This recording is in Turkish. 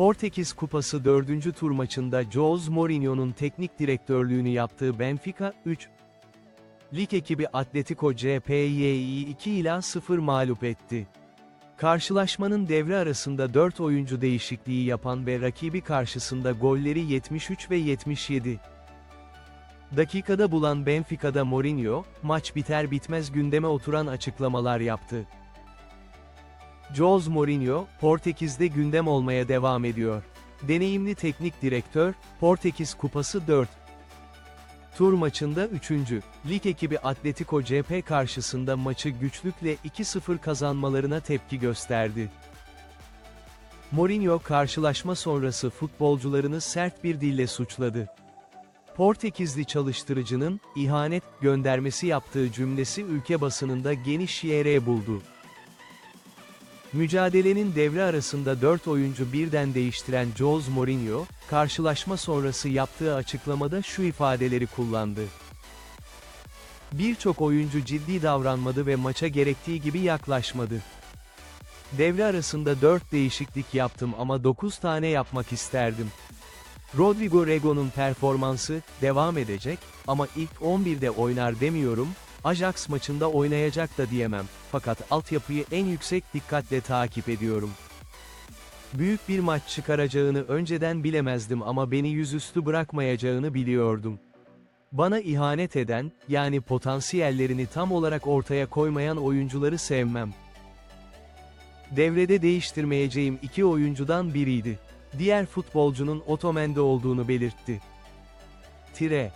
Portekiz Kupası 4. tur maçında Jose Mourinho'nun teknik direktörlüğünü yaptığı Benfica, 3. Lig ekibi Atletico CPY'yi 2 ila 0 mağlup etti. Karşılaşmanın devre arasında 4 oyuncu değişikliği yapan ve rakibi karşısında golleri 73 ve 77. Dakikada bulan Benfica'da Mourinho, maç biter bitmez gündeme oturan açıklamalar yaptı. Jose Mourinho, Portekiz'de gündem olmaya devam ediyor. Deneyimli teknik direktör, Portekiz Kupası 4. Tur maçında 3. Lig ekibi Atletico CP karşısında maçı güçlükle 2-0 kazanmalarına tepki gösterdi. Mourinho karşılaşma sonrası futbolcularını sert bir dille suçladı. Portekizli çalıştırıcının, ihanet, göndermesi yaptığı cümlesi ülke basınında geniş yer buldu. Mücadelenin devre arasında 4 oyuncu birden değiştiren Jose Mourinho, karşılaşma sonrası yaptığı açıklamada şu ifadeleri kullandı. Birçok oyuncu ciddi davranmadı ve maça gerektiği gibi yaklaşmadı. Devre arasında 4 değişiklik yaptım ama 9 tane yapmak isterdim. Rodrigo Rego'nun performansı, devam edecek, ama ilk 11'de oynar demiyorum, Ajax maçında oynayacak da diyemem, fakat altyapıyı en yüksek dikkatle takip ediyorum. Büyük bir maç çıkaracağını önceden bilemezdim ama beni yüzüstü bırakmayacağını biliyordum. Bana ihanet eden, yani potansiyellerini tam olarak ortaya koymayan oyuncuları sevmem. Devrede değiştirmeyeceğim iki oyuncudan biriydi. Diğer futbolcunun Otomen'de olduğunu belirtti. Tire.